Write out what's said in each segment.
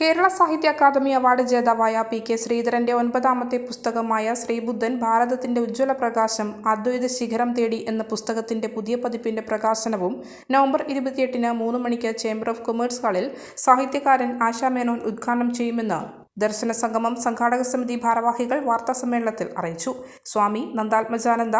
Kerala Sahitya Akademi award ജേതാവായ P K ശ്രീധരന്റെ ഒൻപതാമത്തെ പുസ്തകമായ ശ്രീബുദ്ധൻ ഭാരതത്തിന്റെ ഉജ്ജ്വല പ്രകാശം അദ്വൈത ശിഖരം തേടി എന്ന പുസ്തകത്തിന്റെ പുതിയ പതിപ്പിന്റെ പ്രകാശനവും നവംബർ ഇരുപത്തിയെട്ടിന് മൂന്ന് മണിക്ക് ചേംബർ ഓഫ് കൊമേഴ്സ് ഹാളിൽ സാഹിത്യകാരൻ ആശാ മേനോൻ ഉദ്ഘാടനം ചെയ്യുമെന്ന് ദർശന സംഗമം സംഘാടക സമിതി ഭാരവാഹികൾ വാർത്താസമ്മേളനത്തിൽ അറിയിച്ചു. Swami Nandatmajananda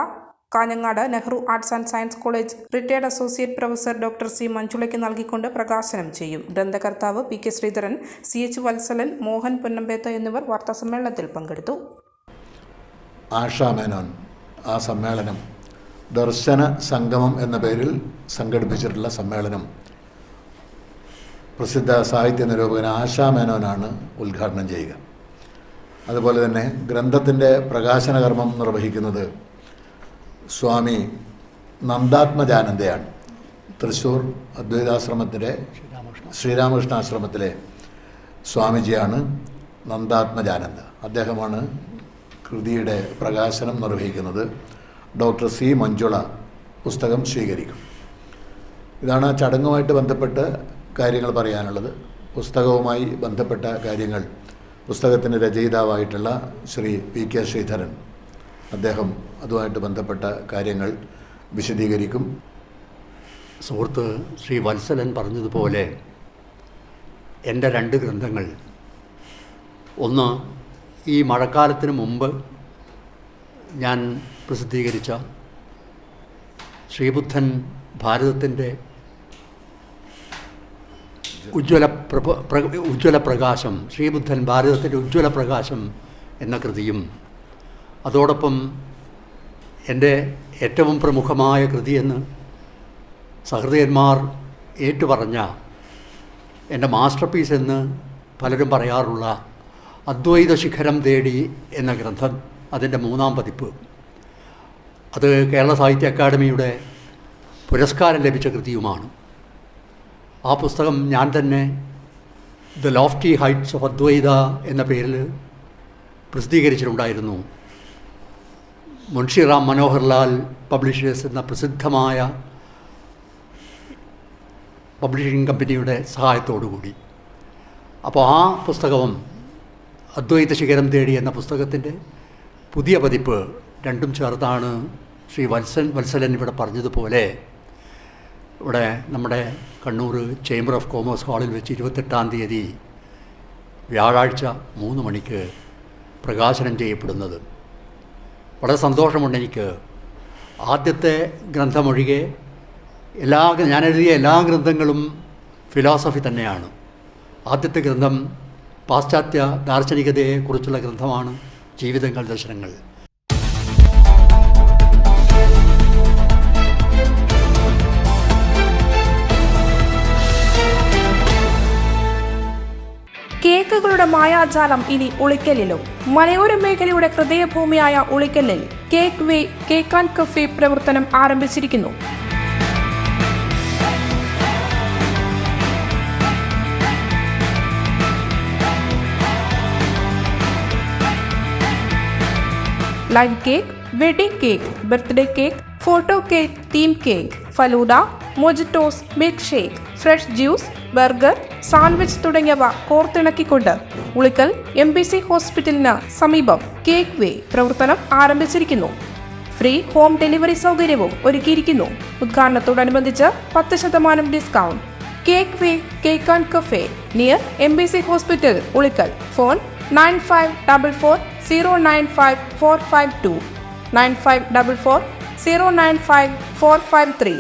Kanhangad Nehru arts and science college retired associate professor doctor C മഞ്ജുളയ്ക്ക് നൽകിക്കൊണ്ട് പ്രകാശനം ചെയ്യും. ഗ്രന്ഥകർത്താവ് P K Sreedharan C H Valsalan Mohan Ponnampetha എന്നിവർ വാർത്താസമ്മേളനത്തിൽ പങ്കെടുത്തു. ആഷാമേനോൻ ആ സമ്മേളനം ദർശന സംഗമം എന്ന പേരിൽ സംഘടിപ്പിച്ചിട്ടുള്ള സമ്മേളനം. പ്രസിദ്ധ സാഹിത്യ നിരൂപകൻ ആശാ മേനോനാണ് ഉദ്ഘാടനം ചെയ്യുക. അതുപോലെ തന്നെ ഗ്രന്ഥത്തിന്റെ പ്രകാശന കർമ്മം നിർവഹിക്കുന്നത് സ്വാമി നന്ദാത്മജാനന്ദയാണ്. തൃശ്ശൂർ അദ്വൈതാശ്രമത്തിലെ ശ്രീരാമകൃഷ്ണ ആശ്രമത്തിലെ സ്വാമിജിയാണ് നന്ദാത്മജാനന്ദ. അദ്ദേഹമാണ് കൃതിയുടെ പ്രകാശനം നിർവഹിക്കുന്നത്. ഡോക്ടർ സി മഞ്ജുള പുസ്തകം സ്വീകരിക്കും. ഇതാണ് ആ ചടങ്ങുമായിട്ട് ബന്ധപ്പെട്ട് കാര്യങ്ങൾ പറയാനുള്ളത്. പുസ്തകവുമായി ബന്ധപ്പെട്ട കാര്യങ്ങൾ പുസ്തകത്തിന്റെ രചയിതാവായിട്ടുള്ള ശ്രീ പി കെ ശ്രീധരൻ അദ്ദേഹം അതുമായിട്ട് ബന്ധപ്പെട്ട കാര്യങ്ങൾ വിശദീകരിക്കും. സുഹൃത്ത് ശ്രീ വത്സലൻ പറഞ്ഞതുപോലെ എന്റെ രണ്ട് ഗ്രന്ഥങ്ങൾ. ഒന്ന് ഈ മഴക്കാലത്തിന് മുമ്പ് ഞാൻ പ്രസിദ്ധീകരിച്ച ശ്രീബുദ്ധൻ ഭാരതത്തിന്റെ ഉജ്ജ്വല പ്രഭ പ്ര ഉജ്ജ്വല പ്രകാശം ശ്രീബുദ്ധൻ ഭാരതത്തിന്റെ ഉജ്ജ്വല പ്രകാശം എന്ന കൃതിയും അതോടൊപ്പം എന്റെ ഏറ്റവും പ്രമുഖമായ കൃതിയെന്ന് സഹൃദയന്മാർ ഏറ്റുപറഞ്ഞ എന്റെ മാസ്റ്റർ പീസ് എന്ന് പലരും പറയാറുള്ള അദ്വൈത ശിഖരം തേടി എന്ന ഗ്രന്ഥം അതിന്റെ മൂന്നാം പതിപ്പ്. അത് കേരള സാഹിത്യ അക്കാദമിയുടെ പുരസ്കാരം ലഭിച്ച കൃതിയുമാണ്. ആ പുസ്തകം ഞാൻ തന്നെ the lofty heights of Advaita എന്ന പേരിൽ പ്രസിദ്ധീകരിച്ചിട്ടുണ്ടായിരുന്നു. മുൻഷിറാം മനോഹർലാൽ പബ്ലിഷേഴ്സ് എന്ന പ്രസിദ്ധമായ പബ്ലിഷിംഗ് കമ്പനിയുടെ സഹായത്തോടുകൂടി. അപ്പോൾ ആ പുസ്തകവും അദ്വൈത ശിഖരം തേടി എന്ന പുസ്തകത്തിന്റെ പുതിയ പതിപ്പ് രണ്ടും ചേർത്താണ് ശ്രീ വത്സൻ വത്സലൻ ഇവിടെ പറഞ്ഞതുപോലെ ഇവിടെ നമ്മുടെ കണ്ണൂർ ചേംബർ ഓഫ് കോമേഴ്സ് ഹാളിൽ വെച്ച് ഇരുപത്തെട്ടാം തീയതി വ്യാഴാഴ്ച മൂന്ന് മണിക്ക് പ്രകാശനം ചെയ്യപ്പെടുന്നത്. വളരെ സന്തോഷമുണ്ട് എനിക്ക്. ആദ്യത്തെ ഗ്രന്ഥമൊഴികെ എല്ലാ ഞാൻ എഴുതിയ എല്ലാ ഗ്രന്ഥങ്ങളും ഫിലോസഫി തന്നെയാണ്. ആദ്യത്തെ ഗ്രന്ഥം പാശ്ചാത്യ ദാർശനികതയെക്കുറിച്ചുള്ള ഗ്രന്ഥമാണ് ജീവിതങ്ങൾ ദർശനങ്ങൾ. കേക്കുകളുടെ മായാജാലം ഇനി ഉളിക്കലിലും മലയോര മേഖലയുടെ ഹൃദയഭൂമിയായ ഉളിക്കലിൽ Cake Way cake and cafe പ്രവർത്തനം ആരംഭിച്ചിരിക്കുന്നു. Live cake wedding cake birthday cake photo cake theme cake falooda mojitos milk shake fresh juice burger sandwich തുടങ്ങിയവ കോർത്തിണക്കിക്കൊണ്ട് ഉളിക്കൽ എം ബി സി ഹോസ്പിറ്റലിന് സമീപം കേക്ക് വേ പ്രവർത്തനം ആരംഭിച്ചിരിക്കുന്നു. ഫ്രീ ഹോം ഡെലിവറി സൗകര്യവും ഒരുക്കിയിരിക്കുന്നു. ഉദ്ഘാടനത്തോടനുബന്ധിച്ച് പത്ത് ശതമാനം discount. Cake way cake and cafe near M B C hospital Ulikkal phone nine five double four zero nine five four five two nine five double four zero nine five four five three.